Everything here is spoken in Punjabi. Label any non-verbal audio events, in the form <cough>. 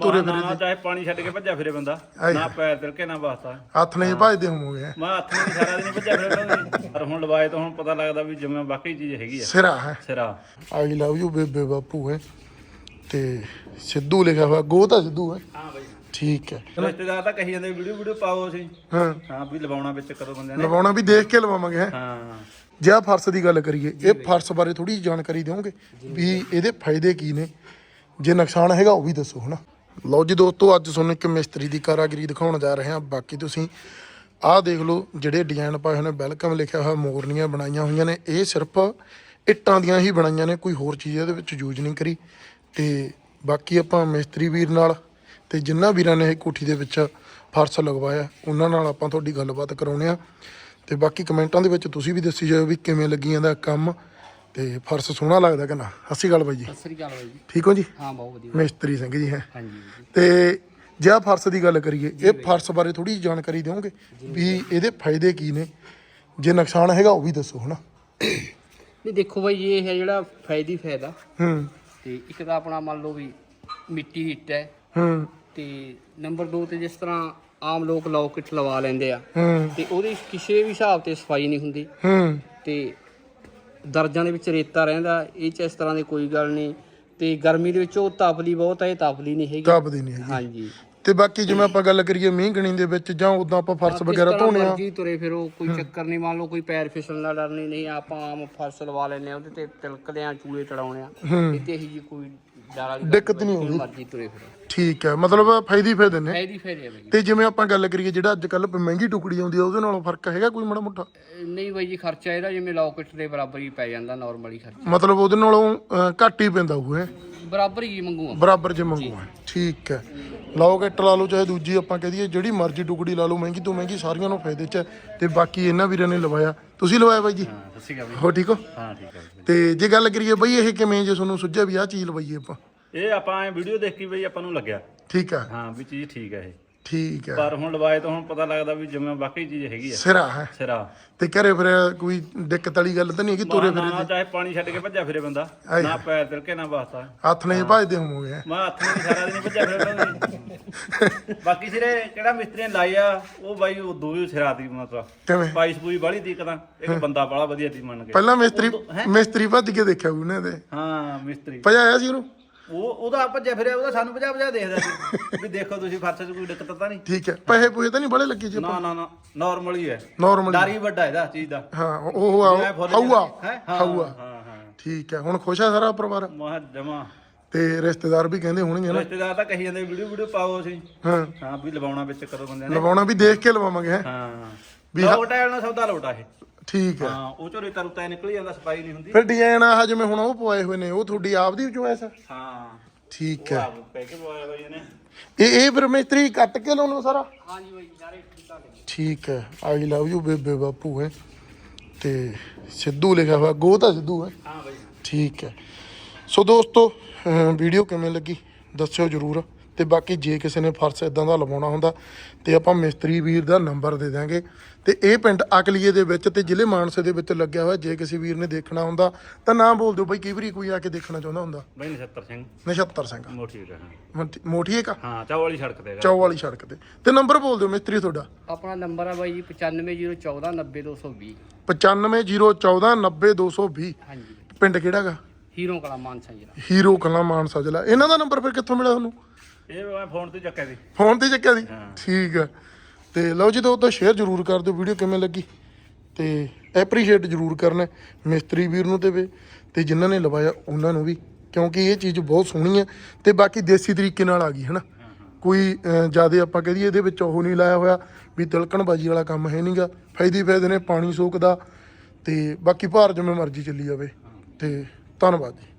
ਤੁਰੇ ਫਿਰੇ ਨਾ ਚਾਹੇ ਪਾਣੀ ਛੱਡ ਕੇ ਭੱਜਿਆ ਫਿਰੇ ਬੰਦਾ। ਨਾ ਪੈਰ ਤਿਲਕੇ ਨਾ ਵਾਸਤਾ। ਹੱਥ ਨਹੀਂ ਭਜਦੇ ਹੋਵੋਗੇ ਮੈਂ ਹੱਥ ਨਹੀਂ ਸਾਰਾ ਦਿਨ ਭੱਜਿਆ ਫਿਰਦਾ ਪਰ ਹੁਣ ਲਵਾਏ ਤਾਂ ਹੁਣ ਪਤਾ ਲੱਗਦਾ ਵੀ ਜਿਵੇਂ ਵਾਕਈ ਚੀਜ਼ ਹੈਗੀ ਆ। ਸਿਰਾ ਹੈ। ਸਿਰਾ। ਆਈ ਲਵ ਯੂ ਬੇਬੇ ਬਾਪੂ ਹੈ। ਤੇ ਸਿੱਧੂ ਲਿਖਿਆ ਹੋਇਆ ਗੋ ਤਾਂ ਸਿੱਧੂ ਹੈ। ਹਾਂ ਬਾਈ। ਠੀਕ ਹੈ। ਰਿਸ਼ਤੇਦਾਰ ਤਾਂ ਕਹੀ ਜਾਂਦੇ ਵੀਡੀਓ ਵੀਡੀਓ ਪਾਓ ਅਸੀਂ। ਹਾਂ। ਹਾਂ ਵੀ ਲਵਾਉਣਾ ਵਿੱਚ ਕਦੋਂ ਬੰਦਿਆਂ ਨੇ। ਲਵਾਉਣਾ ਵੀ ਦੇਖ ਕੇ ਲਵਾਵਾਂਗੇ ਹੈਂ। ਹਾਂ। ਜੇ ਆਹ ਫਰਸ਼ ਦੀ ਗੱਲ ਕਰੀਏ ਇਹ ਫਰਸ਼ ਬਾਰੇ ਥੋੜੀ ਜਾਣਕਾਰੀ ਦਿਓਗੇ ਵੀ ਇਹਦੇ ਫਾਇਦੇ ਕੀ ਨੇ? ਜੇ ਨੁਕਸਾਨ ਹੈਗਾ ਉਹ ਵੀ ਦੱਸੋ ਹਨਾ। ਲਓ ਜੀ ਦੋਸਤੋ, ਅੱਜ ਤੁਹਾਨੂੰ ਇੱਕ ਮਿਸਤਰੀ ਦੀ ਕਾਰਾਗਰੀ ਦਿਖਾਉਣ ਜਾ ਰਹੇ ਹਾਂ। ਬਾਕੀ ਤੁਸੀਂ ਆਹ ਦੇਖ ਲਓ, ਜਿਹੜੇ ਡਿਜ਼ਾਈਨ ਪਾਏ ਹੋਏ ਨੇ ਵੈਲਕਮ ਲਿਖਿਆ ਹੋਇਆ, ਮੋਰਨੀਆਂ ਬਣਾਈਆਂ ਹੋਈਆਂ ਨੇ। ਇਹ ਸਿਰਫ ਇੱਟਾਂ ਦੀਆਂ ਹੀ ਬਣਾਈਆਂ ਨੇ, ਕੋਈ ਹੋਰ ਚੀਜ਼ ਇਹਦੇ ਵਿੱਚ ਯੂਜ਼ ਨਹੀਂ ਕਰੀ। ਤੇ ਬਾਕੀ ਆਪਾਂ ਮਿਸਤਰੀ ਵੀਰ ਨਾਲ ਤੇ ਜਿਨ੍ਹਾਂ ਵੀਰਾਂ ਨੇ ਇਹ ਕੋਠੀ ਦੇ ਵਿੱਚ ਫਰਸ਼ ਲਗਵਾਇਆ, ਉਹਨਾਂ ਨਾਲ ਆਪਾਂ ਤੁਹਾਡੀ ਗੱਲਬਾਤ ਕਰਾਉਣੇ ਆ ਤੇ ਬਾਕੀ ਕਮੈਂਟਾਂ ਦੇ ਵਿੱਚ ਤੁਸੀਂ ਵੀ ਦੱਸੀ ਜਾਓ ਵੀ ਕਿਵੇਂ ਲੱਗੀਆਂ ਦਾ ਕੰਮ। ਤੇ ਫਰਸ਼ ਸੋਹਣਾ ਲੱਗਦਾ ਕਿ ਨਾ ਸਤਿ ਸ਼੍ਰੀ ਅਕਾਲ ਬਾਈ ਜੀ। ਸਤਿ ਸ੍ਰੀ ਅਕਾਲ ਬਾਈ ਜੀ। ਠੀਕ ਹੋ ਜੀ? ਹਾਂ ਬਹੁਤ ਵਧੀਆ। ਮਿਸਤਰੀ ਸਿੰਘ ਜੀ ਹੈ। ਹਾਂਜੀ ਜੀ ਤੇ ਜੇ ਆਹ ਫਰਸ਼ ਦੀ ਗੱਲ ਕਰੀਏ ਇਹ ਫਰਸ਼ ਬਾਰੇ ਥੋੜੀ ਜਾਣਕਾਰੀ ਦਿਓਗੇ? ਵੀ ਇਹਦੇ ਫਾਇਦੇ ਕੀ ਨੇ? ਜੇ ਨੁਕਸਾਨ ਹੈਗਾ ਉਹ ਵੀ ਦੱਸੋ ਹਨਾ? ਨਹੀਂ ਦੇਖੋ ਬਾਈ ਇਹ ਹੈ ਜਿਹੜਾ ਫਾਇਦੀ ਫਾਇਦਾ। ਹੂੰ। ਤੇ ਇੱਕ ਤਾਂ ਆਪਣਾ ਮੰਨ ਲਓ ਵੀ ਮਿੱਟੀ ਦੀ ਇੱਟ ਹੈ। ਹੂੰ। ਤੇ ਨੰਬਰ 2 ਤੇ ਜਿਸ ਤਰ੍ਹਾਂ ਆਮ ਲੋਕ ਲੌਕਟ ਲਵਾ ਲੈਂਦੇ ਆ। ਹੂੰ। ਤੇ ਉਹਦੀ ਕਿਸੇ ਵੀ ਹਿਸਾਬ ਤੇ ਸਫ਼ਾਈ ਨਹੀਂ ਹੁੰਦੀ। ਹੂੰ। ਤੇ ਦਰਜਾਂ ਦੇ ਵਿੱਚ ਰੇਤਾ ਰਹਿੰਦਾ ਇਹ ਚ ਇਸ ਤਰ੍ਹਾਂ ਦੀ ਕੋਈ ਗੱਲ ਨਹੀਂ। ਤੇ ਗਰਮੀ ਦੇ ਵਿੱਚ ਉਹ ਤਪਲੀ ਬਹੁਤ ਹੈ ਇਹ ਤਪਲੀ ਨਹੀਂ ਹੈਗੀ। ਕਾਬਦੀ ਨਹੀਂ ਹੈਗੀ। ਹਾਂਜੀ। ਤੇ ਬਾਕੀ ਜਿਵੇਂ ਆਪਾਂ ਗੱਲ ਕਰੀਏ ਮੀਂਹ ਗਣੀ ਦੇ ਵਿੱਚ ਜਾਂ ਉਦਾਂ ਆਪਾਂ ਫਰਸ਼ ਵਗੈਰਾ ਧੋਣੇ ਆ। ਮਰਜ਼ੀ ਤੁਰੇ ਫਿਰੋ ਕੋਈ ਚੱਕਰ ਨਹੀਂ ਮੰਨ ਲਓ ਕੋਈ ਪੈਰ ਫਿਸਲਣ ਦਾ ਡਰ ਨਹੀਂ ਨਹੀਂ ਆਪਾਂ ਆਮ ਫਰਸ਼ ਲਵਾ ਲੈਨੇ ਆ ਉਹਦੇ ਤੇ ਤਿਲਕਦੇ ਆ ਚੂਲੇ ਚੜਾਉਣੇ ਆ। ਤੇ ਇਹੀ ਜੀ ਕੋਈ ਡਰ ਵਾਲੀ ਗੱਲ ਦਿੱਕਤ ਨਹੀਂ ਕੋਈ ਮਰਜ਼ੀ ਤੁਰੇ ਫਿਰੋ ਠੀਕ ਹੈ ਮਤਲਬ ਫਾਇਦੇ ਹੀ ਫਾਇਦੇ ਨੇ। ਫਾਇਦੀ ਫਾਇਦੇ ਆ ਬਾਈ ਤੇ ਜਿਵੇਂ ਆਪਾਂ ਗੱਲ ਕਰੀਏ ਜਿਹੜਾ ਅੱਜ ਕੱਲ ਮਹਿੰਗੀ ਟੁਕੜੀ ਆਉਂਦੀ ਆ ਉਹਦੇ ਨਾਲੋਂ ਫ਼ਰਕ ਹੈਗਾ ਕੋਈ ਮਾੜਾ ਮੋਟਾ? ਨਹੀਂ ਬਾਈ ਜੀ ਖਰਚਾ ਇਹਦਾ ਜਿਵੇਂ ਲੌਕਟ ਦੇ ਬਰਾਬਰ ਹੀ ਪੈ ਜਾਂਦਾ ਨਾਰਮਲੀ ਖਰਚਾ। ਮਤਲਬ ਉਹਦੇ ਨਾਲੋਂ ਅਹ, ਘੱਟ ਹੀ ਪੈਂਦਾ ਉਹ ਹੈ? ਬਰਾਬਰ ਹੀ ਮੰਗੂ ਬਰਾਬਰ ਜੇ ਮੰਗੂ ਹੈ ਠੀਕ ਹੈ। ਲਾਓ ਕਿੱਟ ਲਾ ਲਓ ਚਾਹੇ ਦੂਜੀ ਆਪਾਂ ਕਹਿ ਦਈਏ ਜਿਹੜੀ ਮਰਜ਼ੀ ਟੁਕੜੀ ਲਾ ਲਓ ਮਹਿੰਗੀ ਤੋਂ ਮਹਿੰਗੀ ਸਾਰੀਆਂ ਨੂੰ ਫਾਇਦੇ ਚ ਹੈ। ਤੇ ਬਾਕੀ ਇਹਨਾਂ ਵੀਰਾਂ ਨੇ ਲਵਾਇਆ। ਤੁਸੀਂ ਲਵਾਇਆ ਬਾਈ ਜੀ? ਹਾਂ ਅਕਾਲ ਬਈ ਹੋ ਠੀਕ ਹੋ? ਹਾਂ ਠੀਕ ਹੈ। ਤੇ ਜੇ ਗੱਲ ਕਰੀਏ ਬਈ ਇਹ ਕਿਵੇਂ ਜੇ ਤੁਹਾਨੂੰ ਸੁਝਿਆ ਵੀ ਆਹ ਚੀਜ਼ ਲਵਾਈਏ ਆਪਾਂ? ਇਹ ਆਪਾਂ ਐ ਵੀਡੀਓ ਦੇਖ ਕੇ ਬਈ ਆਪਾਂ ਨੂੰ ਲੱਗਿਆ। ਠੀਕ ਹੈ ਹਾਂ ਵੀ ਚੀਜ਼ ਠੀਕ ਹੈ ਇਹ। ਠੀਕ ਹੈ ਪਰ ਹੁਣ ਲਵਾਏ ਤਾਂ ਹੁਣ ਪਤਾ ਲੱਗਦਾ ਵੀ ਜਿਵੇਂ ਵਾਕਈ ਚੀਜ਼ ਹੈਗੀ ਆ। ਸਿਰਾ ਹੈ? ਸਿਰਾ। ਤੇ ਘਰੇ ਫਿਰ ਕੋਈ ਦਿੱਕਤ ਵਾਲੀ ਗੱਲ ਤਾਂ ਨਹੀਂ ਹੈਗੀ ਤੁਰੇ ਫਿਰੇ ਨਾ ਚਾਹੇ ਪਾਣੀ ਛੱਡ ਕੇ ਭੱਜਿਆ ਫਿਰੇ ਬੰਦਾ। ਨਾ ਪੈਰ ਤਿਲਕੇ ਨਾ ਵਾਸਤਾ ਹੱਥ ਨਹੀਂ ਭਜਦੇ ਹੋਵੋਗੇ ਮੈਂ ਹੱਥ ਨਹੀਂ ਸਾਰਾ ਦਿਨ ਹੀ ਭੱਜਿਆ ਫਿਰਦਾ <laughs> ਬਾਕੀ ਸਿਰੇ ਕਿਹੜਾ ਮਿਸਤਰੀ ਨੇ ਲਾਈ ਆ ਉਹ ਬਾਈ ਉਹ ਦੋ ਹੀ ਸਿਰਾ ਦੀ ਮਤਲਬ ਕਿਵੇਂ? ਸਪਾਈਸ ਪੂਈ ਬਾਲੀ ਦੀ ਕਦਾਂ ਇੱਕ ਬੰਦਾ ਬਾਲਾ ਵਧੀਆ ਦੀ ਮੰਨ ਕੇ। ਪਹਿਲਾਂ ਮਿਸਤਰੀ ਮਿਸਤਰੀ ਭੱਜ ਕੇ ਦੇਖਿਆ ਉਹਨੇ ਤੇ ਹਾਂ ਮਿਸਤਰੀ। ਭਜਾਇਆ ਸੀ ਉਹਨੂੰ? ਉਹ ਉਹਦਾ ਭੱਜਿਆ ਫਿਰਿਆ ਉਹਦਾ ਸਾਨੂੰ ਭਜਾ ਭਜਾ ਦੇਖਦਾ ਸੀ। ਵੀ ਦੇਖੋ ਤੁਸੀਂ ਫਰਸ਼ 'ਚ ਕੋਈ ਦਿੱਕਤ ਤਾਂ ਨਹੀਂ? ਠੀਕ ਹੈ। ਪੈਸੇ ਪੂਏ ਤਾਂ ਨਹੀਂ ਬੜੇ ਲੱਗੇ ਜੀ ਨਾ ਨਾ ਨਾ। ਨਾਰਮਲ ਹੀ ਹੈ। ਨਾਰਮਲ ਡਾਰੀ ਵੱਡਾ ਇਹਦਾ ਚੀਜ਼ ਦਾ। ਹਾਂ ਉਹ ਆ ਹਊਆ ਹੈਂ? ਹਾਂ, ਹਊਆ ਹਾਂ ਹਾਂ। ਠੀਕ ਹੈ। ਹੁਣ ਖੁਸ਼ ਹੈ ਸਾਰਾ ਪਰਿਵਾਰ? ਮਾ ਜਮਾ। ਤੇ ਰਿਸ਼ਤੇਦਾਰ ਵੀ ਕਹਿੰਦੇ ਹੋਣਗੇ ਨਾ? ਰਿਸ਼ਤੇਦਾਰ ਤਾਂ ਕਹੀ ਜਾਂਦੇ ਵੀਡੀਓ ਵੀਡੀਓ ਪਾਓ ਅਸੀਂ। ਹਾਂ। ਹਾਂ ਵੀ ਲਵਾਉਣਾ ਵਿੱਚ ਕਦੋਂ ਬੰਦਿਆਂ ਨੇ। ਲਵਾਉਣਾ ਵੀ ਦੇਖ ਕੇ ਲਵਾਵਾਂਗੇ ਹੈਂ? ਹਾਂ। ਵੀ ਵੀ ਲੋਟਾ ਵਾਲਾ ਸੌਦਾ ਲੋਟਾ ਇਹ। ਠੀਕ ਹੈ। ਹਾਂ ਉਹ ਚੋਂ ਰੇਤਾ ਰੁਤਾ ਨਿਕਲ ਜਾਂਦਾ ਸਫ਼ਾਈ ਨਹੀਂ ਹੁੰਦੀ। ਫਿਰ ਡਿਜ਼ਾਈਨ ਆਹ ਜਿਵੇਂ ਹੁਣ ਉਹ ਪਵਾਏ ਹੋਏ ਨੇ ਉਹ ਤੁਹਾਡੀ ਆਪ ਦੀ ਚੋਇਸ ਹੈ? ਹਾਂ। ਠੀਕ ਉਹ ਹੈ। ਆਪ ਪੈ ਕੇ ਬੋਇਆ ਬਾਈ ਇਹਨੇ ਇਹ ਇਹ ਫਿਰ ਮਿਸਤਰੀ ਕੱਟ ਕੇ ਲਾਉਣਾ ਸਾਰਾ? ਹਾਂਜੀ ਬਾਈ ਸਾਰੇ ਠੀਕ ਠਾਕ ਹੈ। ਆਈ ਲਵ ਯੂ ਬੇਬੇ ਬਾਪੂ ਹੈ। ਤੇ ਸਿੱਧੂ ਲਿਖਿਆ ਹੋਇਆ ਗੋ ਤਾਂ ਸਿੱਧੂ ਹੈ। ਹਾਂ ਬਾਈ। ਠੀਕ ਹੈ। ਸੋ ਦੋਸਤੋ ਅਹ ਵੀਡੀਓ ਕਿਵੇਂ ਲੱਗੀ? ਦੱਸਿਓ ਜਰੂਰ। ਤੇ ਬਾਕੀ ਜੇ ਕਿਸੇ ਨੇ ਫਰਸ਼ ਇਦਾਂ ਦਾ ਲਵਾਉਣਾ ਹੁੰਦਾ ਤੇ ਆਪਾਂ ਮਿਸਤਰੀ ਵੀਰ ਦਾ ਨੰਬਰ ਦੇ ਦਾਂਗੇ ਤੇ ਇਹ ਪਿੰਡ ਅਕਲੀਏ ਦੇ ਵਿੱਚ ਤੇ ਜ਼ਿਲ੍ਹੇ ਮਾਨਸੇ ਦੇ ਵਿੱਚ ਲੱਗਿਆ ਹੋਇਆ ਜੇ ਕਿਸੇ ਵੀਰ ਨੇ ਦੇਖਣਾ ਹੁੰਦਾ ਤਾਂ ਨਾਮ ਬੋਲ ਦਿਓ ਬਈ ਕਈ ਵਾਰੀ ਕੋਈ ਆ ਕੇ ਦੇਖਣਾ ਚਾਹੁੰਦਾ ਹੁੰਦਾ? ਬਾਈ ਨਛੱਤਰ ਸਿੰਘ। ਨਛੱਤਰ ਸਿੰਘ। ਮੋਟੀ ਦਾ ਹਾਂ। ਮੋਠੀ- ਮੋਠੀਏ ਕਾ ਹਾਂ ਚਾਹ ਵਾਲੀ ਸੜਕ ਤੇ ਚੌ ਵਾਲੀ ਸੜਕ ਤੇ। ਤੇ ਨੰਬਰ ਬੋਲ ਦਿਓ ਮਿਸਤਰੀ ਤੁਹਾਡਾ। ਆਪਣਾ ਨੰਬਰ ਆ ਬਾਈ ਜੀ 9501490220 9501490220 ਹਾਂਜੀ। ਪਿੰਡ ਕਿਹੜਾਗਾ ਹੀਰੋ ਕਲਾ ਮਾਨਸਾ ਜੀ ਦਾ। ਹੀਰੋ ਕਲਾ ਮਾਨਸਾ ਜ਼ਿਲ੍ਹਾ। ਇਹਨਾਂ ਦਾ ਨੰਬਰ ਫਿਰ ਕਿੱਥੋਂ ਮਿਲਿਆ ਤੁਹਾਨੂੰ? ਇਹ ਮੈਂ ਫੋਨ ਤੇ ਚੱਕਿਆ ਸੀ। ਫੋਨ ਤੇ ਚੱਕਿਆ ਸੀ? ਹਾਂ। ਠੀਕ ਆ। ਤੇ ਲਓ ਜੀ ਦੋਸਤੋ ਸ਼ੇਅਰ ਜ਼ਰੂਰ ਕਰ ਦਿਓ ਵੀਡੀਓ ਕਿਵੇਂ ਲੱਗੀ। ਤੇ ਐਪਰੀਸ਼ੀਏਟ ਜ਼ਰੂਰ ਕਰਨਾ ਮਿਸਤਰੀ ਵੀਰ ਨੂੰ ਤੇ ਵੀ। ਤੇ ਜਿਨ੍ਹਾਂ ਨੇ ਲਵਾਇਆ ਉਹਨਾਂ ਨੂੰ ਵੀ। ਕਿਉਂਕਿ ਇਹ ਚੀਜ਼ ਬਹੁਤ ਸੋਹਣੀ ਹੈ ਤੇ ਬਾਕੀ ਦੇਸੀ ਤਰੀਕੇ ਨਾਲ ਆ ਗਈ ਹਨਾ? ਕੋਈ ਜ਼ਿਆਦਾ ਆਪਾਂ ਕਹਦੀਏ ਇਹਦੇ ਵਿੱਚ ਉਹ ਨਹੀਂ ਲਾਇਆ ਹੋਇਆ ਵੀ ਤਿਲਕਣ ਬਾਜੀ ਵਾਲਾ ਕੰਮ ਹੈ ਨਹੀਂਗਾ ਫਾਇਦੇ ਹੀ ਫਾਇਦੇ ਨੇ ਪਾਣੀ ਸੋਕਦਾ ਤੇ ਬਾਕੀ ਭਾਰ ਜਿਵੇਂ ਮਰਜ਼ੀ ਚੱਲੀ ਜਾਵੇ। ਤੇ ਧੰਨਵਾਦ ਜੀ।